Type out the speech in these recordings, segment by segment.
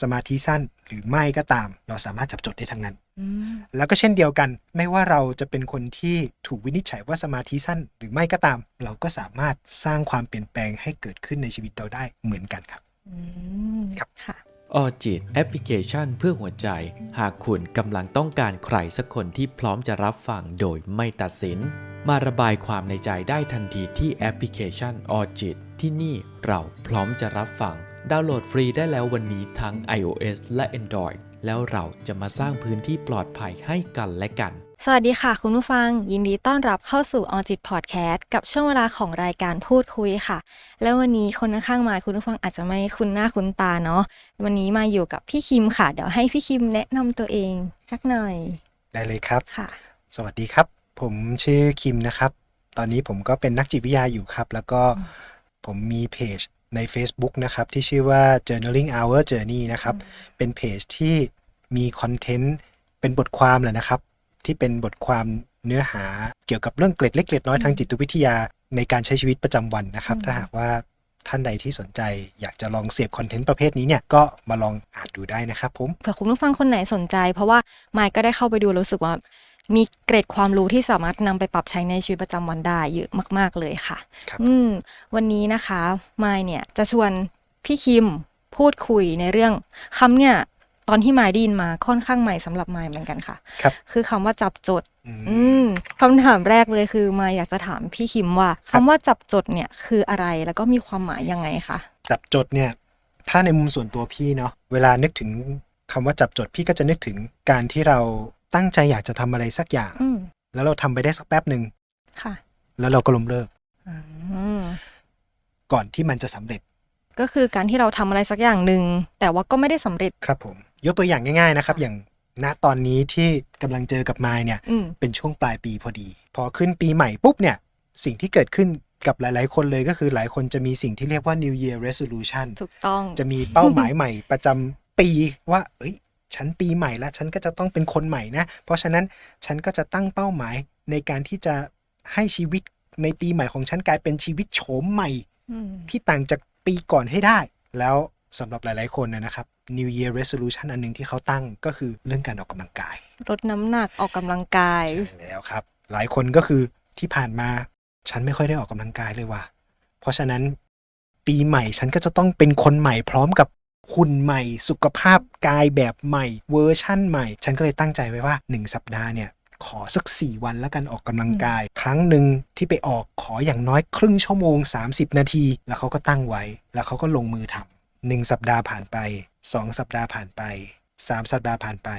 สมาธิสั้นหรือไม่ก็ตาม เราสามารถจับจดได้ทั้งนั้นอืมแล้วก็เช่นเดียวกัน ไม่ว่าเราจะเป็นคนที่ถูกวินิจฉัยว่าสมาธิสั้น หรือไม่ก็ตาม เราก็สามารถสร้างความเปลี่ยนแปลงให้เกิดขึ้นในชีวิตเราได้เหมือนกันครับอืมครับค่ะออจิตแอปพลิเคชันเพื่อหัวใจ หากคุณกำลังต้องการใครสักคนที่พร้อมจะรับฟังโดยไม่ตัดสิน มาระบายความในใจได้ทันทีที่แอปพลิเคชันออจิตที่นี่เราพร้อมจะรับฟัง ดาวน์โหลดฟรีได้แล้ววันนี้ทั้ง iOS และ Android แล้วเราจะมาสร้างพื้นที่ปลอดภัยให้กันและกัน สวัสดีค่ะคุณผู้ฟัง ยินดีต้อนรับเข้าสู่ออจิตพอดแคสต์กับช่วงเวลาของรายการพูดคุยค่ะ แล้ววันนี้คนข้างๆมาคุณผู้ฟังอาจจะไม่คุ้นหน้าคุ้นตาเนาะวันนี้มาอยู่กับพี่คิมค่ะ เดี๋ยวให้พี่คิมแนะนำตัวเองสักหน่อยได้เลยครับ ค่ะ สวัสดีครับ ผมชื่อคิมนะครับ ตอนนี้ผมก็เป็นนักจิตวิทยาอยู่ครับ แล้วก็ผมมีเพจ ใน Facebook นะครับที่ชื่อว่า journaling hour journey นะครับ เป็นเพจที่มีคอนเทนต์เป็นบทความแหละนะครับ ที่เป็นบทความเนื้อหาเกี่ยวกับเรื่องเกร็ดเล็กเกร็ดน้อยทางจิตวิทยาในการใช้ชีวิตประจำวันนะครับอืมถ้าหากว่าท่านใดที่สนใจอยากจะลองเสพคอนเทนต์ประเภทนี้เนี่ยก็มาลองอ่านดูได้นะครับผมเผื่อคุณผู้ฟังคนไหนสนใจ เพราะว่าไมค์ก็ได้เข้าไปดูแล้วรู้สึกว่า มีเกร็ดความรู้ที่สามารถนำไปปรับใช้ในชีวิตประจำวันได้เยอะมาก ๆ เลยค่ะครับอืมวันนี้นะคะไมค์เนี่ยจะชวนพี่คิมพูดคุยในเรื่องคำเนี่ยตอนที่ไมค์ได้ยินมาค่อนข้างใหม่สำหรับไมค์เหมือนกันค่ะ ครับ คือคำว่าจับจด อืม อืมคำถามแรกเลยคือไมค์อยากจะถามพี่คิมว่าครัคำบว่าจับจดเนี่ยคืออะไรแล้วก็มีความหมายยังไงคะจับจดเนี่ยถ้าในมุมส่วนตัวพี่เนาะเวลานึกถึงคำว่าจับจดพี่ก็จะนึกถึงการที่เรา ตั้งใจอยากจะทำอะไรสักอย่างอืมแล้วเราทำไปได้สักแป๊บหนึ่งค่ะแล้วเราก็ล้มเลิกอืมก่อนที่มันจะสำเร็จ ก็คือการที่เราทำอะไรสักอย่างหนึ่งแต่ว่าก็ไม่ได้สำเร็จครับผม ยกตัวอย่างง่าย ๆนะครับ อย่างณตอนนี้ที่กำลังเจอกับมายเนี่ยอืมเป็นช่วงปลายปีพอดี พอขึ้นปีใหม่ปุ๊บเนี่ย สิ่งที่เกิดขึ้นกับหลาย ๆ คนเลยก็คือหลายคนจะมีสิ่งที่เรียกว่า New Year Resolution ถูกต้องจะมีเป้าหมายใหม่ประจำปีว่า เอ้ย ฉันปีใหม่แล้วฉันก็จะต้องเป็นคนใหม่นะ เพราะฉะนั้นฉันก็จะตั้งเป้าหมายในการที่จะให้ชีวิตในปีใหม่ของฉันกลายเป็นชีวิตโฉมใหม่อืมที่ต่างจากปีก่อนให้ได้ แล้วสำหรับหลาย ๆ คนนะนะครับ New Year Resolution อันหนึงที่เขาตั้งก็คือเรื่องการออกกำลังกาย ลดน้ำหนักออกกำลังกายใช่แล้วครับ หลายคนก็คือที่ผ่านมาฉันไม่ค่อยได้ออกกำลังกายเลยว่ะเพราะฉะนั้นปีใหม่ฉันก็จะต้องเป็นคนใหม่พร้อมกับ หุ่นใหม่ สุขภาพกายแบบใหม่ เวอร์ชั่นใหม่ ฉันก็เลยตั้งใจไว้ว่า 1 สัปดาห์เนี่ยขอสัก 4 วันแล้วกันออกกำลังกาย ครั้งหนึ่งที่ไปออกขออย่างน้อยครึ่งชั่วโมง 30 นาที แล้วเขาก็ตั้งไว้ แล้วเขาก็ลงมือทำหนึ่งสัปดาห์ผ่านไป 2 สัปดาห์ผ่านไป 3 สัปดาห์ผ่านไป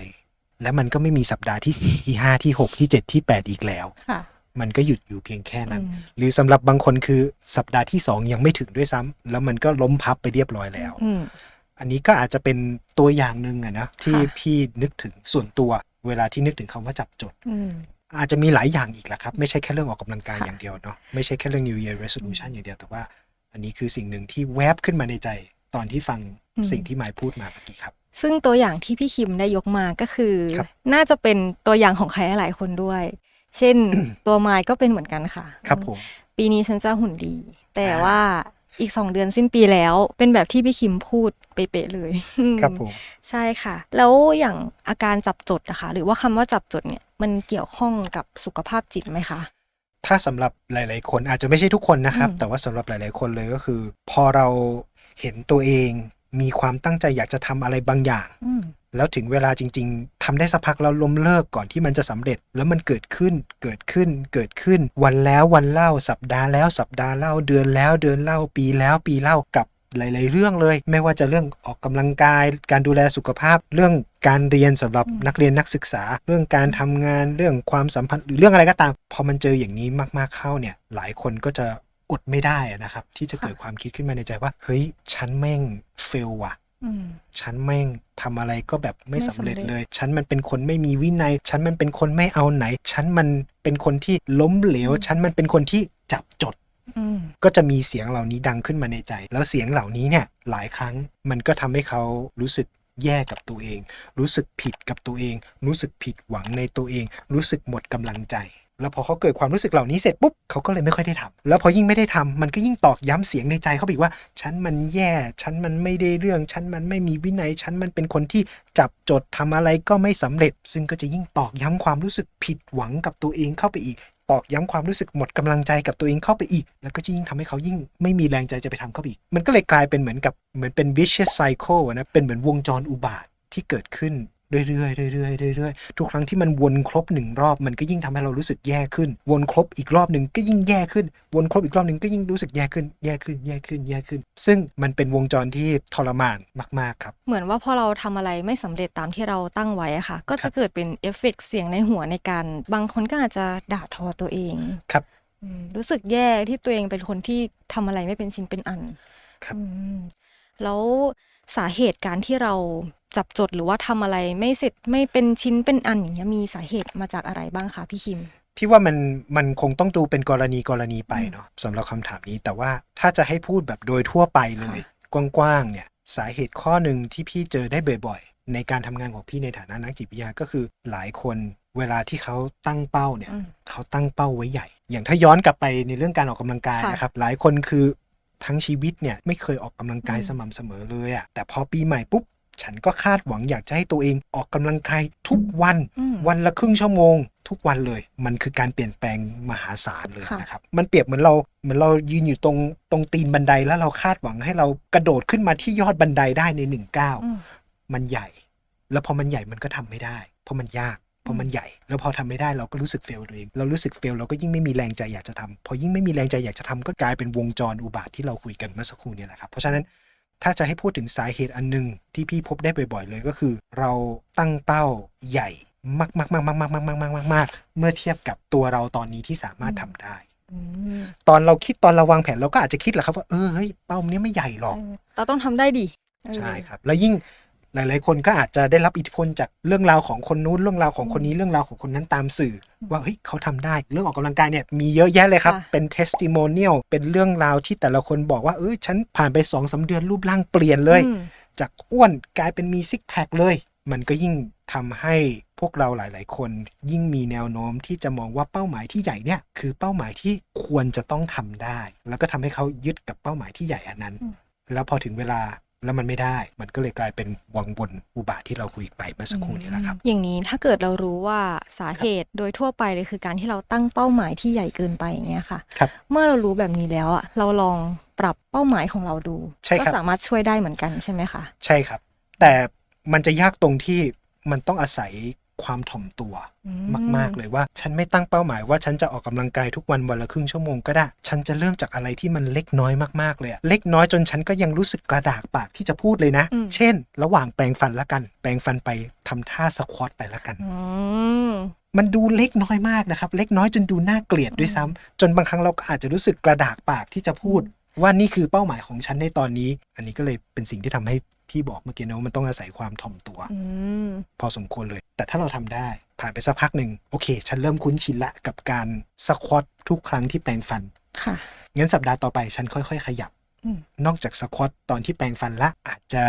แล้วมันก็ไม่มีสัปดาห์ที่ 4 ที่ 5 ที่ 6 ที่ 7 ที่ 8 อีกแล้วค่ะมันก็หยุดอยู่เพียงแค่นั้นอืมหรือสำหรับบางคนคือสัปดาห์ที่ 2 ยังไม่ถึงด้วยซ้ำแล้วมันก็ล้มพับไปเรียบร้อยแล้ว อืมอันนี้ก็อาจจะเป็นตัวอย่างหนึ่งอะนะที่ค่ะพี่นึกถึงส่วนตัวเวลาที่นึกถึงคำว่าจับจดอืมอาจจะมีหลายอย่างอีกแหละครับ ไม่ใช่แค่เรื่องออกกำลังกายค่ะอย่างเดียวเนาะไม่ใช่แค่เรื่อง New Year Resolution อย่างเดียวแต่ว่า อันนี้คือสิ่งหนึ่งที่แวบขึ้นมาในใจตอนที่ฟังสิ่งที่หมายพูดมาเมื่อกี้ครับซึ่งตัวอย่างที่พี่คิมได้ยกมาก็คือครับน่าจะเป็นตัวอย่างของใครหลายคนด้วย เช่น ตัวไมค์ก็เป็นเหมือนกันค่ะ ครับผม ปีนี้ฉันจะหุ่นดี แต่อ่าว่า อีกสองเดือนสิ้นปีแล้ว เป็นแบบที่พี่คิมพูดเป๊ะๆเลยครับผมใช่ค่ะ แล้วอย่างอาการจับจดนะคะหรือว่าคำว่าจับจดเนี่ยมันเกี่ยวข้องกับสุขภาพจิตไหมคะถ้าสำหรับหลาย ๆ คนอาจจะไม่ใช่ทุกคนนะครับอืมแต่ว่าสำหรับหลาย ๆ คนเลยก็คือ พอเราเห็นตัวเองมีความตั้งใจอยากจะทำอะไรบางอย่างอืม แล้วถึงเวลาจริง ๆทำได้สักพักแล้วล้มเลิกก่อนที่มันจะสำเร็จ แล้วมันเกิดขึ้นเกิดขึ้นเกิดขึ้น วันแล้ววันเล่า สัปดาห์แล้วสัปดาห์เล่าเดือนแล้วเดือนเล่าปีแล้วปีเล่ากับหลาย ๆ เรื่องเลย ไม่ว่าจะเรื่องออกกำลังกาย การดูแลสุขภาพ เรื่องการเรียนสำหรับนักเรียนนักศึกษา เรื่องการทำงานเรื่องความสัมพันธ์หรือเรื่องอะไรก็ตาม พอมันเจออย่างนี้มาก ๆ เข้าเนี่ย หลายคนก็จะอดไม่ได้นะครับ ที่จะเกิดความคิดขึ้นมาในใจว่า เฮ้ย ฉันแม่งเฟลว่ะ อืม ฉันแม่งทำอะไรก็แบบไม่ไม่สำเร็จสำเร็จ เลย ฉันมันเป็นคนไม่มีวินัย ฉันมันเป็นคนไม่เอาไหน ฉันมันเป็นคนที่ล้มเหลว ฉันมันเป็นคนที่จับจด อืม ก็จะมีเสียงเหล่านี้ดังขึ้นมาในใจ แล้วเสียงเหล่านี้เนี่ยหลายครั้งมันก็ทำให้เขารู้สึกแย่กับตัวเอง รู้สึกผิดกับตัวเอง รู้สึกผิดหวังในตัวเอง รู้สึกหมดกำลังใจ แล้วพอเขาเกิดความรู้สึกเหล่านี้เสร็จปุ๊บเขาก็เลยไม่ค่อยได้ทำแล้วพอยิ่งไม่ได้ทำมันก็ยิ่งตอกย้ำเสียงในใจเขาอีกว่า ฉันมันแย่ฉันมันไม่ได้เรื่อง ฉันมันไม่มีวินัย ฉันมันเป็นคนที่จับจดทำอะไรก็ไม่สำเร็จ ซึ่งก็จะยิ่งตอกย้ำความรู้สึกผิดหวังกับตัวเองเข้าไปอีก ตอกย้ำความรู้สึกหมดกำลังใจกับตัวเองเข้าไปอีก แล้วก็จะยิ่งทำให้เขายิ่งไม่มีแรงใจจะไปทำเข้าไปอีก มันก็เลยกลายเป็นเหมือนกับเหมือนเป็น vicious cycle นะเป็นเหมือนวงจรอุบาทที่เกิดขึ้น เรื่อยๆเรื่อยๆเรื่อยๆทุกครั้งที่มันวนครบหนึ่งรอบมันก็ยิ่งทำให้เรารู้สึกแย่ขึ้น วนครบอีกรอบหนึ่งก็ยิ่งแย่ขึ้น วนครบอีกรอบหนึ่งก็ยิ่งรู้สึกแย่ขึ้น แย่ขึ้น แย่ขึ้น แย่ขึ้น ซึ่งมันเป็นวงจรที่ทรมานมาก ๆ ครับ เหมือนว่าพอเราทำอะไรไม่สำเร็จตามที่เราตั้งไว้อะค่ะ ก็ครัจะบเกิดเป็นเอฟเฟกต์เสียงในหัวในการ บางคนก็อาจจะด่าทอตัวเอง ครับอืมรู้สึกแย่ที่ตัวเองเป็นคนที่ทำอะไรไม่เป็นชิ้นเป็นอัน ครับอืมแล้วสาเหตุการที่เรา จับจดหรือว่าทำอะไรไม่เสร็จไม่เป็นชิ้นเป็นอันอย่างเงี้ยมีสาเหตุมาจากอะไรบ้างคะพี่คิม พี่ว่ามันมันคงต้องดูเป็นกรณีกรณีไปเนาะสำหรับคำถามนี้ แต่ว่าถ้าจะให้พูดแบบโดยทั่วไปเลย กว้างๆเนี่ยสาเหตุข้อหนึ่งที่พี่เจอได้บ่อยๆ ในการทำงานของพี่ในฐานะนักจิตวิทยาก็คือหลายคนเวลาที่เขาตั้งเป้าเนี่ยอืมเขาตั้งเป้าไว้ใหญ่ อย่างถ้าย้อนกลับไปในเรื่องการออกกำลังกายค่ะนะครับ หลายคนคือทั้งชีวิตเนี่ยไม่เคยออกกำลังกายอืมสม่ำเสมอเลยอะแต่พอปีใหม่ปุ๊บ ฉันก็คาดหวังอยากจะให้ตัวเองออกกำลังกายทุกวันอืมวันละครึ่งชั่วโมง ทุกวันเลย มันคือการเปลี่ยนแปลงมหาศาลเลยค่ะนะครับ มันเปรียบเหมือนเราเหมือนเรายืนอยู่ตรงตรงตีนบันไดแล้วเราคาดหวังให้เรากระโดดขึ้นมาที่ยอดบันไดได้ในหนึ่งก้าวอืมมันใหญ่ แล้วพอมันใหญ่มันก็ทำไม่ได้ เพราะมันยากเพราะมันใหญ่ แล้วพอทำไม่ได้เราก็รู้สึกเฟลตัวเองเรารู้สึกเฟลเราก็ยิ่งไม่มีแรงใจอยากจะทำพอยิ่งไม่มีแรงใจอยากจะทำก็กลายเป็นวงจรอุบาทที่เราคุยกันเมื่อสักครู่เนี่ยแหละครับเพราะฉะนั้น ถ้าจะให้พูดถึงสาเหตุอันหนึ่งที่พี่พบได้บ่อยๆเลยก็คือ เราตั้งเป้าใหญ่มากๆๆๆๆๆๆๆๆเมื่อเทียบกับตัวเราตอนนี้ที่สามารถทำได้ตอนเราคิดตอนเราวางแผนเราก็อาจจะคิดแหละครับว่าเออเฮ้ยเป้าเนี้ยไม่ใหญ่หรอกเราต้องทำได้ดิใช่ครับ แล้วยิ่ง หลาย ๆ คนก็อาจจะได้รับอิทธิพลจากเรื่องราวของคนนู้นเรื่องราวของคนนี้เรื่องราวของคนนั้นตามสื่อ ว่าเฮ้ยเขาทำได้เรื่องออกกำลังกายเนี่ยมีเยอะแยะเลยครับค่ะเป็น testimonial เป็นเรื่องราวที่แต่ละคนบอกว่าเอ้ยฉันผ่านไป2อสาเดือนรูปร่างเปลี่ยนเลยอืมจากอ้วนกลายเป็นมีซิกแพคเลย มันก็ยิ่งทำให้พวกเราหลาย ๆ คน ยิ่งมีแนวโน้มที่จะมองว่าเป้าหมายที่ใหญ่เนี่ยคือเป้าหมายที่ควรจะต้องทำได้ แล้วก็ทำให้เขายึดกับเป้าหมายที่ใหญ่อันนั้นอืมแล้วพอถึงเวลา แล้วมันไม่ได้ มันก็เลยกลายเป็นวังวนอุบาทที่เราคุยไปเมื่อสักครู่นี้แหละครับ อย่างนี้ถ้าเกิดเรารู้ว่าสาเหตุโดยทั่วไปเลยคือการที่เราตั้งเป้าหมายที่ใหญ่เกินไปอย่างเงี้ยค่ะ ครับ เมื่อเรารู้แบบนี้แล้วอะเราลองปรับเป้าหมายของเราดู ใช่คก็รับสามารถช่วยได้เหมือนกันใช่ไหมคะ ใช่ครับ แต่มันจะยากตรงที่มันต้องอาศัย ความถ่อมตัวอืมากๆเลยว่า ฉันไม่ตั้งเป้าหมายว่าฉันจะออกกำลังกายทุกวันวันละครึ่งชั่วโมงก็ได้ ฉันจะเริ่มจากอะไรที่มันเล็กน้อยมากๆเลยอะเล็กน้อยจนฉันก็ยังรู้สึกกระดากปากที่จะพูดเลยนะอืมเช่น ระหว่างแปรงฟันละกัน แปรงฟันไปทำท่าสควอตไปละกันอืมมันดูเล็กน้อยมากนะครับ เล็กน้อยจนดูน่าเกลียดด้วยซ้ำจนบางครั้งเราก็อาจจะรู้สึกกระดากปากที่จะพูดว่านี่คือเป้าหมายของฉันในตอนนี้ อันนี้ก็เลยเป็นสิ่งที่ทำให้ พี่บอกเมื่อกี้นะว่ามันต้องอาศัยความถ่อมตัวอืมพอสมควรเลย แต่ถ้าเราทำได้ ผ่านไปสักพักหนึ่งโอเค ฉันเริ่มคุ้นชินละกับการสควอตทุกครั้งที่แปรงฟันค่ะงั้นสัปดาห์ต่อไปฉันค่อย ๆ ขยับอืมนอกจากสควอตตอนที่แปรงฟันละอาจจะ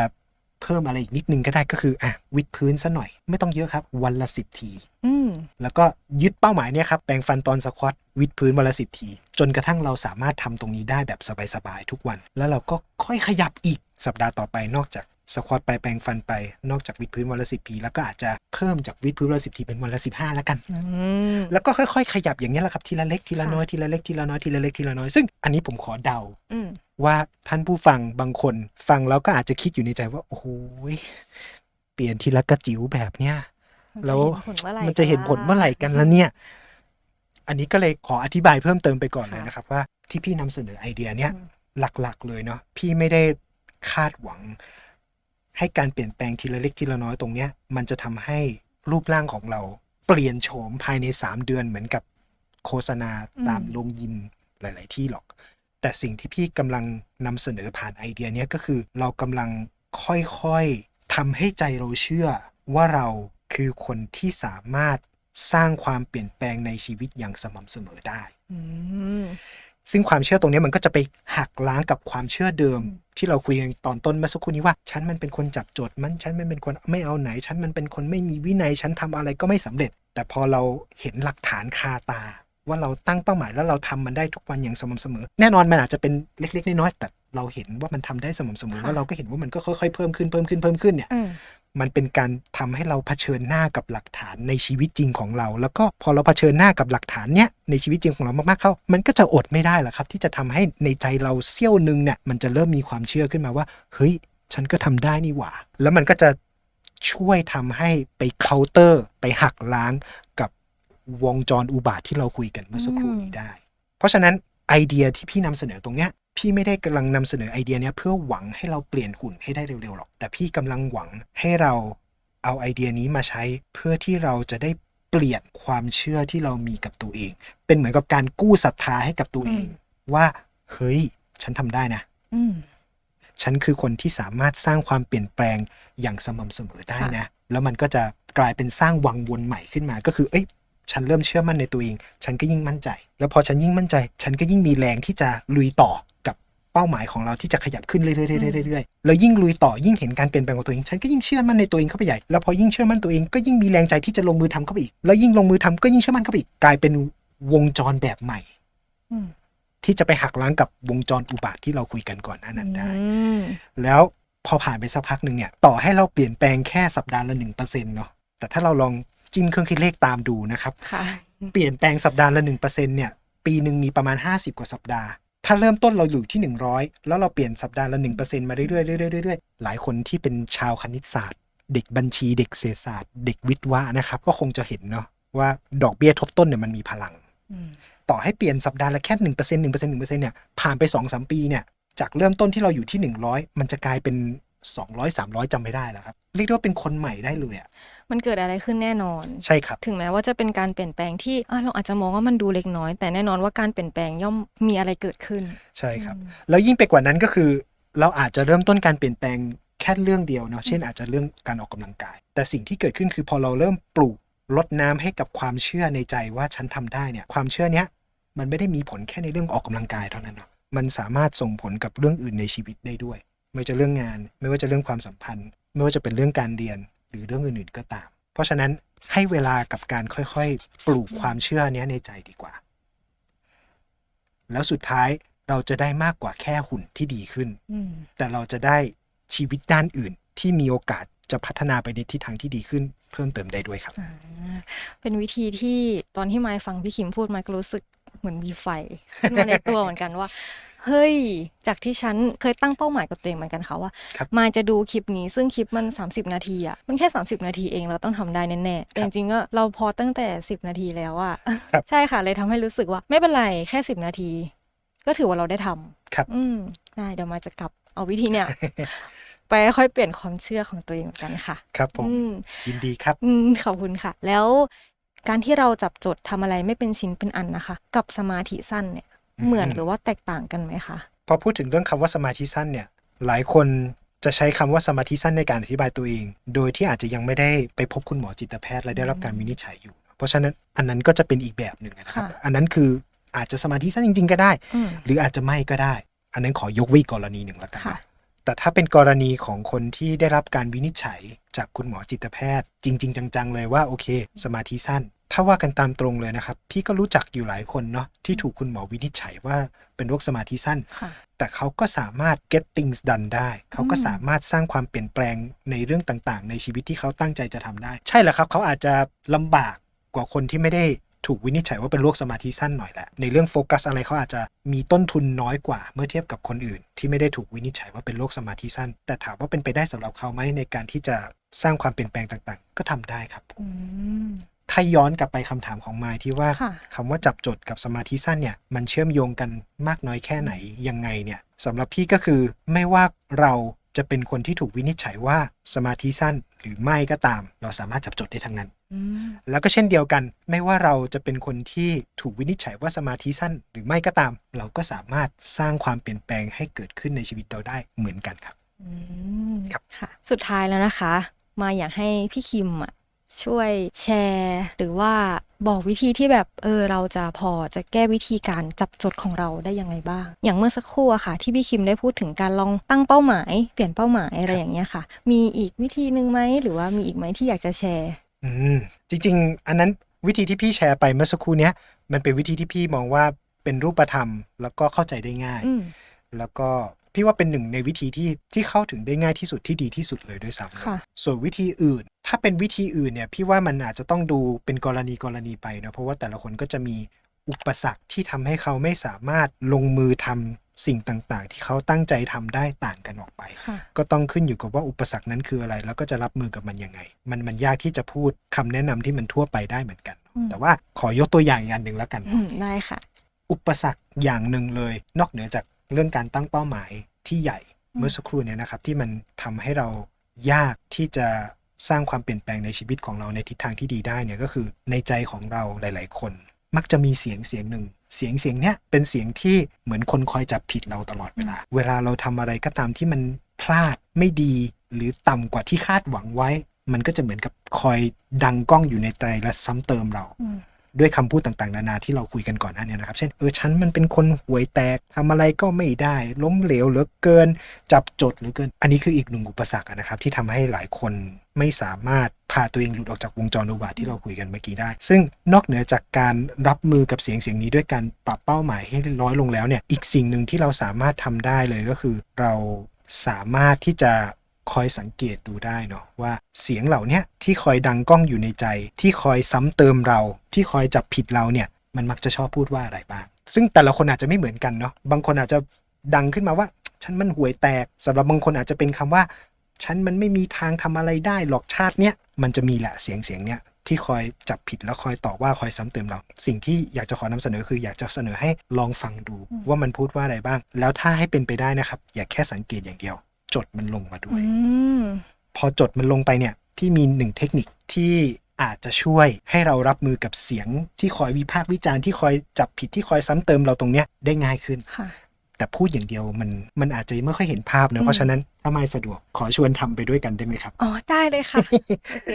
เพิ่มอะไรอีกนิดนึงก็ได้ก็คืออะวิดพื้นซะหน่อย ไม่ต้องเยอะครับ วันละสิบทีอืมแล้วก็ยึดเป้าหมายเนี่ยครับแปรงฟันตอนสควอตวิดพื้นวันละสิบที จนกระทั่งเราสามารถทำตรงนี้ได้แบบสบายๆทุกวัน แล้วเราก็ค่อยขยับอีก สัปดาห์ต่อไปนอกจากสควอตไปแปรงฟันไป นอกจากวิดพื้นวันละสิบทีแล้วก็อาจจะเพิ่มจากวิดพื้นวันละสิบทีเป็นวันละสิบห้าแล้วกันอืมแล้วก็ค่อยๆ ขยับอย่างนี้ยแหละครับทีละเล็กทีละน้อยทีละเล็กทีละน้อยทีละเล็กทีละน้อยซึ่งอันนี้ผมขอเดาอืมว่าท่านผู้ฟังบางคนฟังแล้วก็อาจจะคิดอยู่ในใจว่า โอ้โหยเปลี่ยนทีละกระจิ๋วแบบเนี้ยแล้วมันจะเห็นผลเมื่อไหร่กันแล้วเนี่ย อันนี้ก็เลยขออธิบายเพิ่มเติมไปก่อนเลยนะครับ ว่าที่พี่นำเสนอไอเดียเนี้ยอืมหลักๆ เลยเนาะพี่ไม่ได้ คาดหวัง ให้การเปลี่ยนแปลงทีละเล็กทีละน้อยตรงเนี้ย มันจะทำให้รูปร่างของเรา เปลี่ยนโฉมภายใน 3 เดือนเหมือนกับโฆษณาตามโรงยิมหลาย ๆ ที่หรอก แต่สิ่งที่พี่กำลังนำเสนอผ่านไอเดียเนี้ยก็คือเรากำลังค่อย ๆทำให้ใจเราเชื่อว่าเราคือคนที่สามารถสร้างความเปลี่ยนแปลงในชีวิตอย่างสม่ำเสมอได้อ ซึ่งความเชื่อตรงนี้มันก็จะไปหักล้างกับความเชื่อเดิม ที่เราคุยกันตอนต้นเมื่อสักครู่นี้ว่า ฉันมันเป็นคนจับจดมันฉันมันเป็นคนไม่เอาไหน ฉันมันเป็นคนไม่มีวินัยฉันทำอะไรก็ไม่สำเร็จ แต่พอเราเห็นหลักฐานคาตา ว่าเราตั้งเป้าหมายแล้วเราทำมันได้ทุกวันอย่างสม่ำเสมอ แน่นอนมันอาจจะเป็นเล็กๆน้อยๆแต่ เราเห็นว่ามันทำได้สม่ำเสมอค่ะแล้วเราก็เห็นว่ามันก็ค่อยๆเพิ่มขึ้นเพิ่มขึ้นเพิ่มขึ้นเนี่ยอืมมันเป็นการทำให้เราเผชิญหน้ากับหลักฐานในชีวิตจริงของเรา แล้วก็พอเราเผชิญหน้ากับหลักฐานเนี้ยในชีวิตจริงของเรามากๆเข้า มันก็จะอดไม่ได้หรอกครับ ที่จะทำให้ในใจเราเสี้ยวหนึงเนี่ยมันจะเริ่มมีความเชื่อขึ้นมาว่า เฮ้ย ฉันก็ทำได้นี่หว่า แล้วมันก็จะช่วยทำให้ไปเคาน์เตอร์ ไปหักล้างกับวงจรอุบาทที่เราคุยกันเมื่อสักครู่นี้ได้ เพราะฉะนั้นไอเดียที่พี่นำเสนอตรงเนี้ย พี่ไม่ได้กำลังนำเสนอไอเดียเนี้ยเพื่อหวังให้เราเปลี่ยนหุ่นให้ได้เร็วๆหรอก แต่พี่กำลังหวังให้เราเอาไอเดียนี้มาใช้เพื่อที่เราจะได้เปลี่ยนความเชื่อที่เรามีกับตัวเอง เป็นเหมือนกับการกู้ศรัทธาให้กับตัวเอง ว่า เฮ้ย ฉันทำได้นะอืมฉันคือคนที่สามารถสร้างความเปลี่ยนแปลงอย่างสม่ำเสมอได้นะ แล้วมันก็จะกลายเป็นสร้างวังวนใหม่ขึ้นมา ก็คือ เอ้ย ฉันเริ่มเชื่อมั่นในตัวเอง ฉันก็ยิ่งมั่นใจ แล้วพอฉันยิ่งมั่นใจ ฉันก็ยิ่งมีแรงที่จะลุยต่อกับเป้าหมายของเราที่จะขยับขึ้นเรื่อยๆเรื่อยๆแล้วยิ่งลุยต่อยิ่งเห็นการเปลี่ยนแปลงของตัวเอง ฉันก็ยิ่งเชื่อมั่นในตัวเองเข้าไปใหญ่ แล้วพอยิ่งเชื่อมั่นตัวเองก็ยิ่งมีแรงใจที่จะลงมือทำเข้าไปอีก แล้วยิ่งลงมือทำก็ยิ่งเชื่อมั่นเข้าไปอีกกลายเป็นวงจรแบบใหม่ อืมที่จะไปหักล้างกับวงจรอุบาทที่เราคุยกันก่อนหน้านั้นได้ อืมแล้วพอผ่านไปสักพักหนึ่งเนี่ย ต่อให้เราเปลี่ยนแปลงแค่สัปดาห์ละหนึ่งเปอร์เซ็นต์เนาะแต่ถ้าเราลองจิ้มเครื่องคิดเลขตามดูนะครับ ค่ะ เปลี่ยนแปลงสัปดาห์ละหนึ่งเปอร์เซ็นต์เนี่ย ปีหนึ่งมีประมาณ50กว่าสัปดาห์ ถ้าเริ่มต้นเราอยู่ที่ 100 แล้วเราเปลี่ยนสัปดาห์ละหนึ่งเปอร์เซ็นต์มาเรื่อยๆเรื่อยๆเรื่อยๆหลายคนที่เป็นชาวคณิตศาสตร์ เด็กบัญชีเด็กเศรษฐศาสตร์ เด็กวิทย์วะนะครับ ก็คงจะเห็นเนาะว่าดอกเบี้ยทบต้นเนี่ยมันมีพลัง ต่อให้เปลี่ยนสัปดาห์ละแค่หนึ่งเปอร์เซ็นต์หนึ่งเปอร์เซ็นต์หนึ่งเปอร์เซ็นต์เนี่ยผ่านไปสองสามปีเนี่ยจากเริ่มต้นที่เราอยู่ที่หนึ่งร้อยมันจะกลายเป็นสองร้อยสามร้อยจำไม่ได้แล้วครับ เรียกได้ว่าเป็นคนใหม่ได้เลยอะ มันเกิดอะไรขึ้นแน่นอน ใช่ครับ ถึงแม้ว่าจะเป็นการเปลี่ยนแปลงที่อะเราอาจจะมองว่ามันดูเล็กน้อย แต่แน่นอนว่าการเปลี่ยนแปลงย่อมมีอะไรเกิดขึ้น ใช่ครับอืมแล้วยิ่งไปกว่านั้นก็คือ เราอาจจะเริ่มต้นการเปลี่ยนแปลงแค่เรื่องเดียวเนาะเช่นอาจจะเรื่องการออกกำลังกาย แต่สิ่งที่เกิดขึ้นคือพอเราเริ่มปลูกลดน้ำให้กับความเชื่อในใจว่าฉันทำได้เนี่ยความเชื่อเนี้ยมันไม่ได้มีผลแค่ในเรื่องออกกำลังกายเท่านั้นเนาะมันสามารถส่งผลกับเรื่องอื่นในชีวิตได้ด้วย ไม่ว่าจะเรื่องงาน ไม่ว่าจะเรื่องความสัมพันธ์ ไม่ว่าจะเป็นเรื่องการเรียน หรือเรื่องอื่นๆก็ตาม เพราะฉะนั้นให้เวลากับการค่อยๆ ปลูกความเชื่อเนี้ยในใจดีกว่า แล้วสุดท้ายเราจะได้มากกว่าแค่หุ่นที่ดีขึ้นอืมแต่เราจะได้ชีวิตด้านอื่นที่มีโอกาสจะพัฒนาไปในทิศทางที่ดีขึ้นเพิ่มเติมได้ด้วยครับอ่าเป็นวิธีที่ตอนที่มายฟังพี่คิมพูดมายก็รู้สึกเหมือนมีไฟขึ้นมาในตัวเหมือนกันว่า เฮ้ย จากที่ฉันเคยตั้งเป้าหมายกับตัวเองเหมือนกันค่ะว่า ครับมายจะดูคลิปนี้ซึ่งคลิปมัน 30 นาทีอะมันแค่ 30 นาทีเองเราต้องทำได้แน่ๆแต่จริงๆก็เราพอตั้งแต่ 10 นาทีแล้วอะครับใช่ค่ะเลยทำให้รู้สึกว่า ไม่เป็นไรแค่ 10 นาที ก็ถือว่าเราได้ทำครับ อืมได้เดี๋ยวมายจะกลับเอาวิธีเนี่ย ไปค่อยเปลี่ยนความเชื่อของตัวเองเหมือนกันค่ะ ครับผมอืม ยินดีครับ อืมขอบคุณค่ะ แล้วการที่เราจับจดทำอะไรไม่เป็นชิ้นเป็นอันนะคะ กับสมาธิสั้นเนี่ยอืม เหมือนหรือว่าแตกต่างกันไหมคะพอพูดถึงเรื่องคำว่าสมาธิสั้นเนี่ย หลายคนจะใช้คำว่าสมาธิสั้นในการอธิบายตัวเอง โดยที่อาจจะยังไม่ได้ไปพบคุณหมอจิตแพทย์และได้รับการวินิจฉัยอยู่ เพราะฉะนั้นอันนั้นก็จะเป็นอีกแบบหนึ่งนะครับค่ะอันนั้นคืออาจจะสมาธิสั้นจริง ๆ ก็ได้อืมหรืออาจจะไม่ก็ได้ อันนั้นขอยกไว้อีกกรณีหนึ่งแล้วกันค่ะนะแต่ถ้าเป็นกรณีของคนที่ได้รับการวินิจฉัยจากคุณหมอจิตแพทย์ จริง ๆ จังๆเลยว่าโอเค สมาธิสั้น ถ้าว่ากันตามตรงเลยนะครับ พี่ก็รู้จักอยู่หลายคนเนาะที่ถูกคุณหมอวินิจฉัยว่าเป็นโรคสมาธิสั้นค่ะแต่เขาก็สามารถ get things done ได้ เขาก็อืมสามารถสร้างความเปลี่ยนแปลงในเรื่องต่างๆ ในชีวิตที่เขาตั้งใจจะทำได้ ใช่แหละครับ เขาอาจจะลำบากกว่าคนที่ไม่ได้ถูกวินิจฉัยว่าเป็นโรคสมาธิสั้นหน่อยแหละ ในเรื่องโฟกัสอะไรเขาอาจจะมีต้นทุนน้อยกว่าเมื่อเทียบกับคนอื่น ที่ไม่ได้ถูกวินิจฉัยว่าเป็นโรคสมาธิสั้น แต่ถามว่าเป็นไปได้สำหรับเขาไหมในการที่จะสร้างความเปลี่ยนแปลงต่างๆ ก็ทำได้ครับอืม ถ้าย้อนกลับไปคำถามของมายที่ว่าค่ะคำว่าจับจดกับสมาธิสั้นเนี่ยมันเชื่อมโยงกันมากน้อยแค่ไหนยังไงเนี่ยสำหรับพี่ก็คือไม่ว่าเราจะเป็นคนที่ถูกวินิจฉัยว่าสมาธิสั้นหรือไม่ก็ตาม เราสามารถจับจดได้ทั้งนั้นอืมแล้วก็เช่นเดียวกัน ไม่ว่าเราจะเป็นคนที่ถูกวินิจฉัยว่าสมาธิสั้นหรือไม่ก็ตาม เราก็สามารถสร้างความเปลี่ยนแปลงให้เกิดขึ้นในชีวิตเราได้เหมือนกันครับอืมครับค่ะสุดท้ายแล้วนะคะ มาอยากให้พี่คิมอะ ช่วยแชร์ หรือว่าบอกวิธีที่แบบเออเราจะพอจะแก้วิธีการจับจดของเราได้ยังไงบ้าง อย่างเมื่อสักครู่อะค่ะ ที่พี่คิมได้พูดถึงการลองตั้งเป้าหมาย เปลี่ยนเป้าหมายอะไรอย่างเงี้ยค่ะ มีอีกวิธีหนึ่งไหมหรือว่ามีอีกไหมที่อยากจะแชร์อืมจริง ๆ อันนั้นวิธีที่พี่แชร์ไปเมื่อสักครู่เนี้ยมันเป็นวิธีที่พี่มองว่าเป็นรูปธรรม แล้วก็เข้าใจได้ง่ายอืมแล้วก็ พี่ว่าเป็นหนึ่งในวิธีที่ที่เข้าถึงได้ง่ายที่สุดที่ดีที่สุดเลยด้วยซ้ำค่ะส่วนวิธีอื่น ถ้าเป็นวิธีอื่นเนี่ยพี่ว่ามันอาจจะต้องดูเป็นกรณีกรณีไปนะเพราะว่าแต่ละคนก็จะมีอุปสรรคที่ทำให้เขาไม่สามารถลงมือทำสิ่งต่างๆ ที่เขาตั้งใจทำได้ต่างกันออกไปค่ะก็ต้องขึ้นอยู่กับว่าอุปสรรคนั้นคืออะไร แล้วก็จะรับมือกับมันยังไง มันมันยากที่จะพูดคำแนะนำที่มันทั่วไปได้เหมือนกันอืมแต่ว่าขอยกตัวอย่างอีกอันหนึ่งแล้วกันอืมได้ค่ะ อุปสรรคอย่างหนึ่งเลย นอกเหนือจาก เรื่องการตั้งเป้าหมายที่ใหญ่อืมเมื่อสักครู่เนี่ยนะครับ ที่มันทำให้เรายากที่จะสร้างความเปลี่ยนแปลงในชีวิตของเราในทิศทางที่ดีได้เนี่ยก็คือในใจของเราหลาย ๆ คน มักจะมีเสียงเสียงหนึ่ง เสียงเสียงเนี้ยเป็นเสียงที่เหมือนคนคอยจับผิดเราตลอดเวลา เวลาเราทำอะไรก็ตามที่มันพลาดไม่ดี หรือต่ำกว่าที่คาดหวังไว้ มันก็จะเหมือนกับคอยดังก้องอยู่ในใจและซ้ำเติมเราอืม ด้วยคำพูดต่างๆ นานาที่เราคุยกันก่อนหน้านี้นะครับ เช่นเออฉันมันเป็นคนห่วยแตกทำอะไรก็ไม่ได้ ล้มเหลวเหลือเกิน จับจดเหลือเกิน อันนี้คืออีกหนึ่งอุปสรรคนะครับ ที่ทำให้หลายคนไม่สามารถพาตัวเองหลุดออกจากวงจรอุบาทที่เราคุยกันเมื่อกี้ได้ ซึ่งนอกเหนือจากการรับมือกับเสียงเสียงนี้ด้วยการปรับเป้าหมายให้น้อยลงแล้วเนี่ยอีกสิ่งหนึ่งที่เราสามารถทำได้เลยก็คือ เราสามารถที่จะ คอยสังเกตดูได้เนาะว่าเสียงเหล่าเนี้ยที่คอยดังก้องอยู่ในใจ ที่คอยซ้ำเติมเรา ที่คอยจับผิดเราเนี่ยมันมักจะชอบพูดว่าอะไรบ้าง ซึ่งแต่ละคนอาจจะไม่เหมือนกันเนาะบางคนอาจจะดังขึ้นมาว่า ฉันมันห่วยแตกสำหรับบางคนอาจจะเป็นคำว่า ฉันมันไม่มีทางทำอะไรได้หรอกชาติเนี้ยมันจะมีแหละเสียงเสียงเนี้ยที่คอยจับผิดแล้วคอยต่อว่าคอยซ้ำเติมเรา สิ่งที่อยากจะขอนำเสนอคืออยากจะเสนอให้ลองฟังดูอืมว่ามันพูดว่าอะไรบ้าง แล้วถ้าให้เป็นไปได้นะครับ อย่าแค่สังเกตอย่างเดียว จดมันลงมาด้อืวยมพอจดมันลงไปเนี่ยพี่มีหนึ่งเทคนิคที่อาจจะช่วยให้เรารับมือกับเสียงที่คอยวิพากษ์วิจารณ์ที่คอยจับผิดที่คอยซ้ำเติมเราตรงเนี้ยได้ง่ายขึ้นค่ะแต่พูดอย่างเดียวมันมันอาจจะไม่ค่อยเห็นภาพอืเนะมเพราะฉะนั้นถ้าไม่สะดวกขอชวนทำไปด้วยกันได้ไหมครับอ๋อได้เลยค่ะโอเค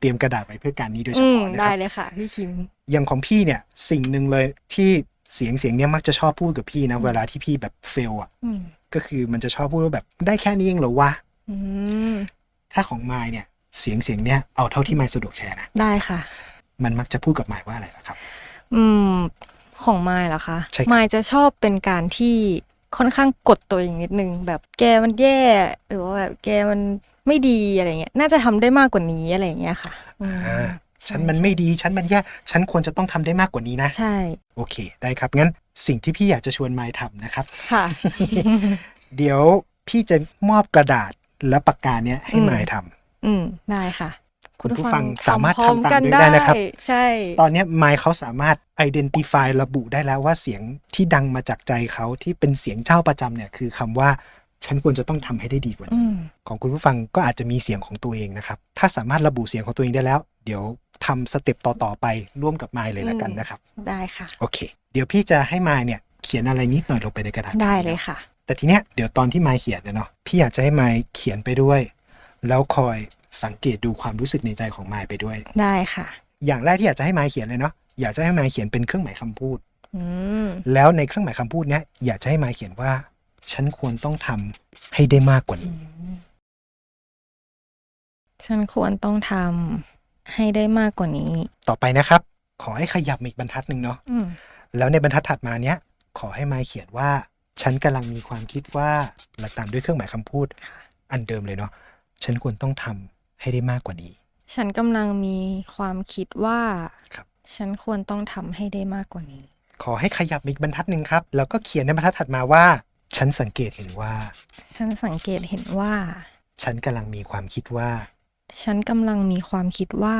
เตรียมกระดาษไว้เพื่อการนี้โดยเฉอืมพาะนะคได้รับเลยค่ะพี่คิมอย่างของพี่เนี่ยสิ่งหนึ่งเลยที่เสียงเสียงเนี้ยมักจะชอบพูดกับพี่นะอืมเวลาที่พี่แบบเฟลอะอืม ก็คือมันจะชอบพูดว่าแบบได้แค่นี้เองเหรอวะอืมถ้าของไมายเนี่ยเสียงเสียงเนี้ยเอาเท่าที่ไมายสะดวกแชร์นะได้ค่ะ มันมักจะพูดกับไมายว่าอะไรล่ะครับ อืมของไมล์เหรอคะใช่ครับไมล์จะชอบเป็นการที่ค่อนข้างกดตัวเองนิดนึงแบบแกมันแย่หรือว่าแบบแกมันไม่ดีอะไรเงี้ยน่าจะทำได้มากกว่านี้อะไรอย่างเงี้ยค่ะอืมอ่า ฉันมันไม่ดีฉันมันแย่ฉันควรจะต้องทำได้มากกว่านี้นะ ใช่ โอเค ได้ครับ งั้นสิ่งที่พี่อยากจะชวนไมายทำนะครับ ค่ะ เดี๋ยวพี่จะมอบกระดาษและปากกาเนี้ยให้อืมไมายทำอืมได้ค่ะ คุณผู้ฟังสามารถพร้อมทำตามกันด้วยได้นะครับ ใช่ ตอนเนี้ยไมค์เขาสามารถ identify ระบุได้แล้วว่าเสียงที่ดังมาจากใจเขาที่เป็นเสียงเจ้าประจำเนี่ยคือคำว่าฉันควรจะต้องทำให้ได้ดีกว่าอืนี้มของคุณผู้ฟังก็อาจจะมีเสียงของตัวเองนะครับ ถ้าสามารถระบุเสียงของตัวเองได้แล้ว เดี๋ยว ทำสเต็ปต่อๆไปร่วมกับไมค์เลยละกันนะครับ ได้ค่ะ โอเค เดี๋ยวพี่จะให้ไมค์เนี่ยเขียนอะไรนิดหน่อยลงไปในกระดาษได้เลยค่ะ แต่ทีเนี้ยเดี๋ยวตอนที่ไมค์เขียนเนี่ยเนาะพี่อยากจะให้ไมค์เขียนไปด้วย แล้วคอยสังเกตดูความรู้สึกในใจของไมค์ไปด้วย ได้ค่ะ อย่างแรกที่อยากจะให้ไมค์เขียนเลยเนาะอยากจะให้ไมค์เขียนเป็นเครื่องหมายคำพูด อืม แล้วในเครื่องหมายคำพูดเนี้ยอยากจะให้ไมค์เขียนว่า ฉันควรต้องทำให้ได้มากกว่านี้ ฉันควรต้องทำ ให้ได้มากกว่านี้ ต่อไปนะครับ ขอให้ขยับมาอีกบรรทัดหนึ่งเนาะอืมแล้วในบรรทัดถัดมาเนี้ย ขอให้ไมค์เขียนว่า ฉันกำลังมีความคิดว่าและตามด้วยเครื่องหมายคำพูด อันเดิมเลยเนาะฉันควรต้องทำให้ได้มากกว่านี้ ฉันกำลังมีความคิดว่า ครับ ฉันควรต้องทำให้ได้มากกว่านี้ ขอให้ขยับมาอีกบรรทัดหนึ่งครับ แล้วก็เขียนในบรรทัดถัดมาว่า ฉันสังเกตเห็นว่า ฉันสังเกตเห็นว่า ฉันกำลังมีความคิดว่า ฉันกำลังมีความคิดว่า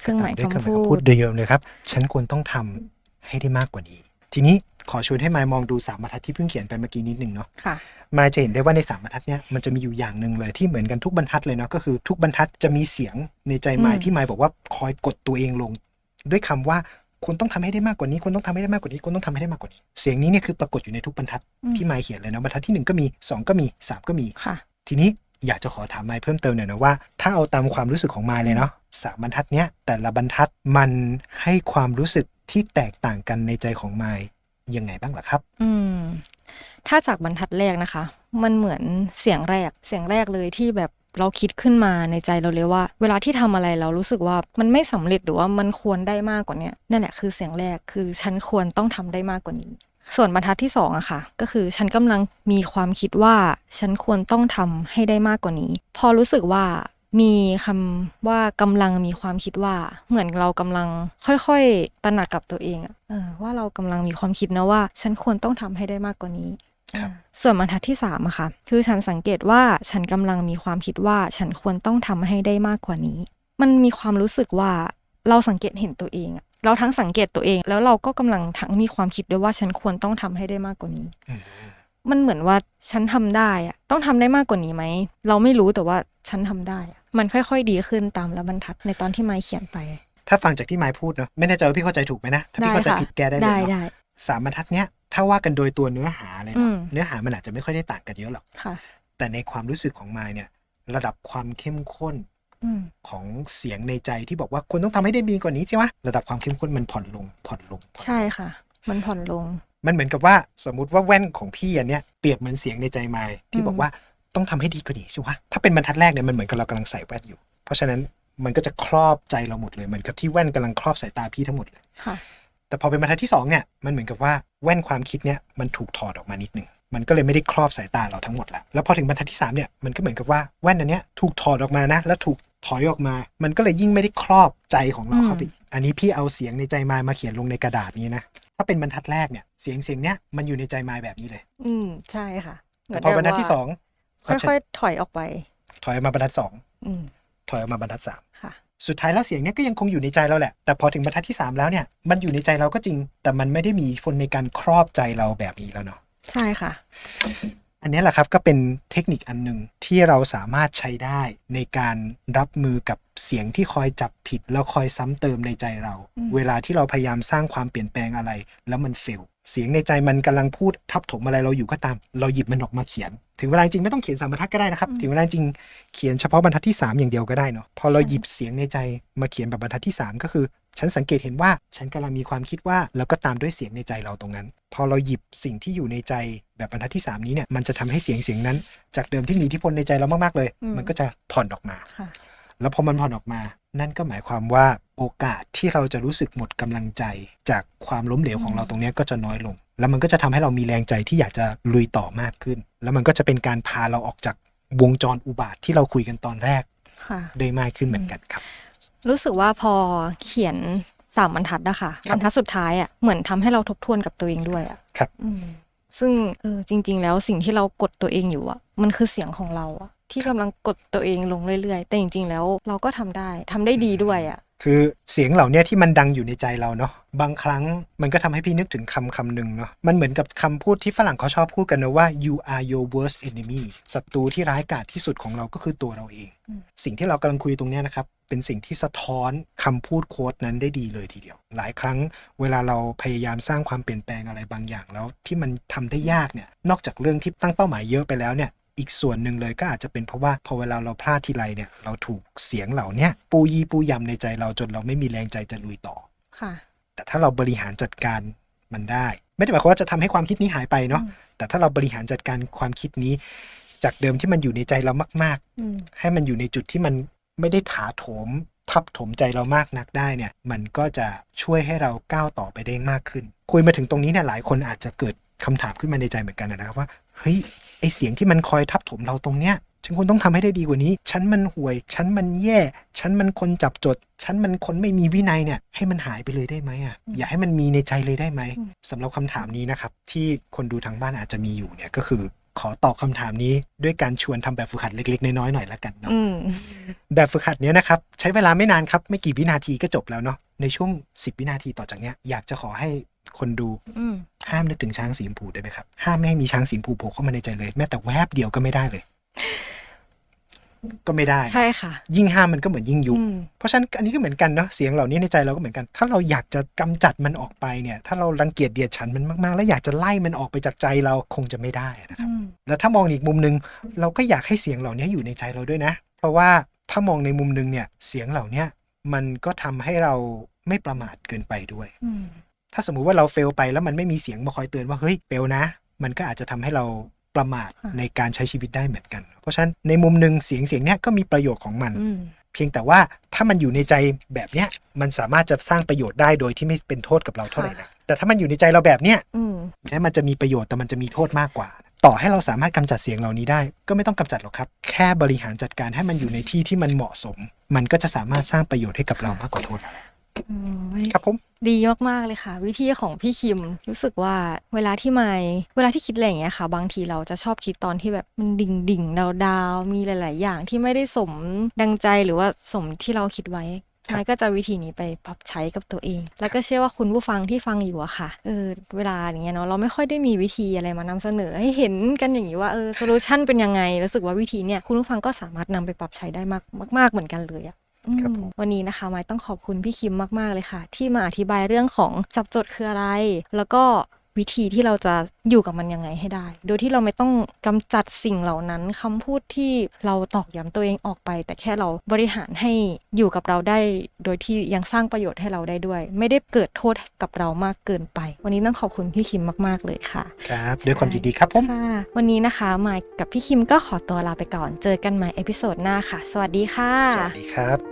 เครื่องหมายด้วยเครื่องหคำมายพูคำพูดดเดิมเลยครับ ฉันควรต้องทำให้ได้มากกว่านี้ ทีนี้ขอชวนให้มายมองดูสามบรรทัดที่เพิ่งเขียนไปเมื่อกี้นิดหนึ่งเนาะค่ะมายจะเห็นได้ว่าในสามบรรทัดเนี้ยมันจะมีอยู่อย่างหนึ่งเลยที่เหมือนกันทุกบรรทัดเลยเนาะก็คือทุกบรรทัดจะมีเสียงในใจมายอืมที่มายบอกว่าคอยกดตัวเองลง ด้วยคำว่าคุณต้องทำให้ได้มากกว่านี้คุณต้องทำให้ได้มากกว่านี้คุณต้องทำให้ได้มากกว่านี้ เสียงนี้เนี่ยคือปรากฏอยู่ในทุกบรรทัดอืมที่มายเขียนเลยนะบรรทัดที่หนึ่งก็มีสองก็มีสามก็มีค่ะ ทีนี้ อยากจะขอถามไมค์เพิ่มเติมหน่อยนะว่า ถ้าเอาตามความรู้สึกของไมค์เลยเนาะสามบรรทัดเนี้ยแต่ละบรรทัดมันให้ความรู้สึกที่แตกต่างกันในใจของไมค์ยังไงบ้างล่ะครับ อืม ถ้าจากบรรทัดแรกนะคะ มันเหมือนเสียงแรกเสียงแรกเลยที่แบบเราคิดขึ้นมาในใจเราเลยว่า เวลาที่ทำอะไรเรารู้สึกว่ามันไม่สำเร็จหรือว่ามันควรได้มากกว่าเนี้ยนั่นแหละคือเสียงแรกคือฉันควรต้องทำได้มากกว่านี้ ส่วนบรรทัดที่สองอะค่ะ ก็คือฉันกำลังมีความคิดว่าฉันควรต้องทำให้ได้มากกว่านี้ พอรู้สึกว่ามีคำว่ากำลังมีความคิดว่า เหมือนเรากำลังค่อยๆตระหนักกับตัวเองอะเออว่าเรากำลังมีความคิดนะว่า ฉันควรต้องทำให้ได้มากกว่านี้ส่วนบรรทัดที่สามอะค่ะ คือฉันสังเกตว่าฉันกำลังมีความคิดว่าฉันควรต้องทำให้ได้มากกว่านี้ มันมีความรู้สึกว่าเราสังเกตเห็นตัวเองอะ เราทั้งสังเกตตัวเอง แล้วเราก็กำลังทั้งมีความคิดด้วยว่าฉันควรต้องทำให้ได้มากกว่านี้อืมมันเหมือนว่าฉันทำได้อะต้องทำได้มากกว่านี้ไหม เราไม่รู้แต่ว่าฉันทำได้อะมันค่อยๆดีขึ้นตามละบรรทัดในตอนที่ไมค์เขียนไป ถ้าฟังจากที่ไมค์พูดเนาะไม่แน่ใจว่าพี่เข้าใจถูกไหมนะถ้าพี่เข้าใจค่ะผิดแก้ได้เลยได้เนาะได้สามบรรทัดเนี้ยถ้าว่ากันโดยตัวเนื้อหาเลยอืเนาะมเนื้อหามันอาจจะไม่ค่อยได้ต่างกันเยอะหรอกค่ะแต่ในความรู้สึกของไมค์เนี่ย ระดับความเข้มข้นอืม ของเสียงในใจที่บอกว่าคุณต้องทำให้ได้ดีกว่านี้ใช่ไหมระดับความเข้มข้นมันผ่อนลงผ่อนลงผ่อนลง ใช่ค่ะ มันผ่อนลง มันเหมือนกับว่าสมมติว่าแว่นของพี่อันเนี้ยเปรียบเหมือนเสียงในใจไมค์ที่อืมบอกว่าต้องทำให้ดีกว่านี้สิวะถ้าเป็นบรรทัดแรกเนี่ยมันเหมือนกับเรากำลังใส่แว่นอยู่ เพราะฉะนั้นมันก็จะครอบใจเราหมดเลยเหมือนกับที่แว่นกำลังครอบสายตาพี่ทั้งหมดเลยค่ะแต่พอเป็นบรรทัดที่สองเนี่ยมันเหมือนกับว่าแว่นความคิดเนี่ยมันถูกถอดออกมานิดหนึ่งมันก็เลยไม่ได้ครอบสายตาเราทั้งหมดแล้วแล้วพอถึงบรรทัดที่สามเนี่ยมันก็เหมือนกับว่าแว่นอันเนี้ยถูกถอดออกมานะ แล้วถูก ถอยออกมา มันก็เลยยิ่งไม่ได้ครอบใจของเราเข้าไปอีกอันนี้พี่เอาเสียงในใจมายมาเขียนลงในกระดาษนี้นะ ถ้าเป็นบรรทัดแรกเนี่ยเสียงเสียงเนี้ยมันอยู่ในใจมายแบบนี้เลย อืมใช่ค่ะแต่พอบรรทัดที่สองค่อยๆถอยออกไป ถอยออกมาบรรทัดสองอืมถอยออกมาบรรทัดสามค่ะสุดท้ายแล้วเสียงเนี้ยก็ยังคงอยู่ในใจเราแหละ แต่พอถึงบรรทัดที่3แล้วเนี่ยมันอยู่ในใจเราก็จริง แต่มันไม่ได้มีผลในการครอบใจเราแบบนี้แล้วเนาะใช่ค่ะ อันนี้แหละครับก็เป็นเทคนิคอันหนึ่งที่เราสามารถใช้ได้ในการรับมือกับเสียงที่คอยจับผิด แล้วคอยซ้ำเติมในใจเราอืมเวลาที่เราพยายามสร้างความเปลี่ยนแปลงอะไร แล้วมันเฟลเสียงในใจมันกำลังพูดทับถมอะไรเราอยู่ก็ตาม เราหยิบมันออกมาเขียน ถึงเวลาจริงไม่ต้องเขียนสามบรรทัดก็ได้นะครับ ถึงเวลาจริงเขียนเฉพาะบรรทัดที่ 3 อย่างเดียวก็ได้เนาะพอเราหยิบเสียงในใจมาเขียนแบบบรรทัดที่ 3 ก็คือ ฉันสังเกตเห็นว่าฉันกำลังมีความคิดว่าแล้วก็ตามด้วยเสียงในใจเราตรงนั้น พอเราหยิบสิ่งที่อยู่ในใจแบบบรรทัดที่ 3 นี้เนี่ยมันจะทำให้เสียงเสียงนั้น จากเดิมที่มีอิทธิพลในใจเรามากๆเลยอืมมันก็จะผ่อนออกมาค่ะแล้วพอมันผ่อนออกมา นั่นก็หมายความว่าโอกาสที่เราจะรู้สึกหมดกำลังใจ จากความล้มเหลวของเราตรงเนี้ยก็จะน้อยลง แล้วมันก็จะทำให้เรามีแรงใจที่อยากจะลุยต่อมากขึ้น แล้วมันก็จะเป็นการพาเราออกจากวงจรอุบาทที่เราคุยกันตอนแรกค่ะได้มากขึ้นเหมือนกันครับ รู้สึกว่าพอเขียนสามบรรทัดอะค่ะครับบรรทัดสุดท้ายอะเหมือนทำให้เราทบทวนกับตัวเองด้วยอะครับอืมซึ่งเออจริง ๆ แล้วสิ่งที่เรากดตัวเองอยู่อะมันคือเสียงของเราอะ ที่กำลังกดตัวเองลงเรื่อยๆ แต่จริงๆแล้วเราก็ทำได้ทำได้ดีด้วยอะคือเสียงเหล่าเนี้ยที่มันดังอยู่ในใจเราเนาะบางครั้งมันก็ทำให้พี่นึกถึงคำคำหนึ่งเนาะมันเหมือนกับคำพูดที่ฝรั่งเขาชอบพูดกันนะว่า you are your worst enemy ศัตรูที่ร้ายกาจที่สุดของเราก็คือตัวเราเองอืมสิ่งที่เรากำลังคุยตรงเนี้ยนะครับ เป็นสิ่งที่สะท้อนคำพูดโค้ดนั้นได้ดีเลยทีเดียว หลายครั้งเวลาเราพยายามสร้างความเปลี่ยนแปลงอะไรบางอย่างแล้ว ที่มันทำได้ยากเนี่ยนอกจากเรื่องที่ตั้งเป้าหมายเยอะไปแล้วเนี่ย อีกส่วนหนึ่งเลยก็อาจจะเป็นเพราะว่าพอเวลาเราพลาดทีไรเนี่ยเราถูกเสียงเหล่าเนี้ยปูยีปูยำในใจเราจนเราไม่มีแรงใจจะลุยต่อค่ะ แต่ถ้าเราบริหารจัดการมันได้ ไม่ได้หมายความว่าจะทำให้ความคิดนี้หายไปเนาะอืมแต่ถ้าเราบริหารจัดการความคิดนี้ จากเดิมที่มันอยู่ในใจเรามากอืมๆให้มันอยู่ในจุดที่มันไม่ได้ถาโถมทับถมใจเรามากนักได้เนี่ย มันก็จะช่วยให้เราก้าวต่อไปได้มากขึ้น คุยมาถึงตรงนี้เนี่ยหลายคนอาจจะเกิดคำถามขึ้นมาในใจเหมือนกันนะครับว่า เฮ้ยไอเสียงที่มันคอยทับถมเราตรงเนี้ยฉันควรต้องทำให้ได้ดีกว่านี้ ฉันมันห่วย ฉันมันแย่ ฉันมันคนจับจด ฉันมันคนไม่มีวินัยเนี่ย ให้มันหายไปเลยได้ไหมอะอืมอย่าให้มันมีในใจเลยได้ไหมอืมสำหรับคำถามนี้นะครับ ที่คนดูทางบ้านอาจจะมีอยู่เนี่ยก็คือ ขอตอบคำถามนี้ด้วยการชวนทำแบบฝึกหัดเล็กๆ น้อยๆหน่อยละกันเนาะอืมแบบฝึกหัดเนี้ยนะครับ ใช้เวลาไม่นานครับ ไม่กี่วินาทีก็จบแล้วเนาะในช่วง 10 วินาทีต่อจากเนี้ยอยากจะขอให้ คนดูอืมห้ามนึกถึงช้างสีชมพูได้ไหมครับ ห้ามไม่ให้มีช้างสีชมพูโผล่เข้ามาในใจเลย แม้แต่แวบเดียวก็ไม่ได้เลย ก็ไม่ได้ใช่ค่ะ ยิ่งห้ามมันก็เหมือนยิ่งยุบอืมเพราะฉะนั้นอันนี้ก็เหมือนกันเนาะเสียงเหล่านี้ในใจเราก็เหมือนกัน ถ้าเราอยากจะกำจัดมันออกไปเนี่ย ถ้าเรารังเกียจเดียดฉันมันมากๆ แล้วอยากจะไล่มันออกไปจากใจเราคงจะไม่ได้นะครับอืมแล้วถ้ามองอีกมุมหนึ่งเราก็อยากให้เสียงเหล่านี้อยู่ในใจเราด้วยนะ เพราะว่าถ้ามองในมุมหนึ่งเนี่ย เสียงเหล่านี้มันก็ทำให้เราไม่ประมาทเกินไปด้วยอืม ถ้าสมมุติว่าเราเฟลไปแล้วมันไม่มีเสียงมาคอยเตือนว่าเฮ้ยเฟลนะ มันก็อาจจะทำให้เราประมาทค่ะในการใช้ชีวิตได้เหมือนกัน เพราะฉะนั้นในมุมหนึ่งเสียงเสียงเนี้ยก็มีประโยชน์ของมันอืมเพียงแต่ว่าถ้ามันอยู่ในใจแบบเนี้ยมันสามารถจะสร้างประโยชน์ได้โดยที่ไม่เป็นโทษกับเราเท่าไหร่นะแต่ถ้ามันอยู่ในใจเราแบบเนี้ยอืมแม้มันจะมีประโยชน์แต่มันจะมีโทษมากกว่า ต่อให้เราสามารถกำจัดเสียงเหล่านี้ได้ ก็ไม่ต้องกำจัดหรอกครับ แค่บริหารจัดการให้มันอยู่ในที่ที่มันเหมาะสม มันก็จะสามารถสร้างประโยชน์ให้กับเรามากกว่าโทษแล้ว อืม ครับผม ดีมากๆเลยค่ะ วิธีของพี่คิมรู้สึกว่าเวลาที่ไม่เวลาที่คิดอะไรอย่างเงี้ยค่ะ บางทีเราจะชอบคิดตอนที่แบบมันดิ่งดิ่งดาวดาวๆมีหลาย ๆ อย่างที่ไม่ได้สมดังใจหรือว่าสมที่เราคิดไว้ไม้ก็จะวิธีนี้ไปปรับใช้กับตัวเอง แล้วก็เชื่อว่าคุณผู้ฟังที่ฟังอยู่อะค่ะเออเวลาอย่างเงี้ยเนาะเราไม่ค่อยได้มีวิธีอะไรมานำเสนอให้เห็นกันอย่างนี้ว่าเออโซลูชันเป็นยังไงรู้สึกว่าวิธีเนี่ยคุณผู้ฟังก็สามารถนำไปปรับใช้ได้มากมาก ๆเหมือนกันเลยอะ ครับอืมผม วันนี้นะคะไม้ต้องขอบคุณพี่คิมมาก ๆ เลยค่ะ ที่มาอธิบายเรื่องของจับจดคืออะไร แล้วก็วิธีที่เราจะอยู่กับมันยังไงให้ได้ โดยที่เราไม่ต้องกำจัดสิ่งเหล่านั้นคำพูดที่เราตอกย้ำตัวเองออกไป แต่แค่เราบริหารให้อยู่กับเราได้ โดยที่ยังสร้างประโยชน์ให้เราได้ด้วย ไม่ได้เกิดโทษกับเรามากเกินไป วันนี้ต้องขอบคุณพี่คิมมาก ๆ เลยค่ะ ครับด้วยความยินดีครับผมค่ะวันนี้นะคะไมค์กับพี่คิมก็ขอตัวลาไปก่อน เจอกันใหม่เอพิโซดหน้าค่ะ สวัสดีค่ะ สวัสดีครับ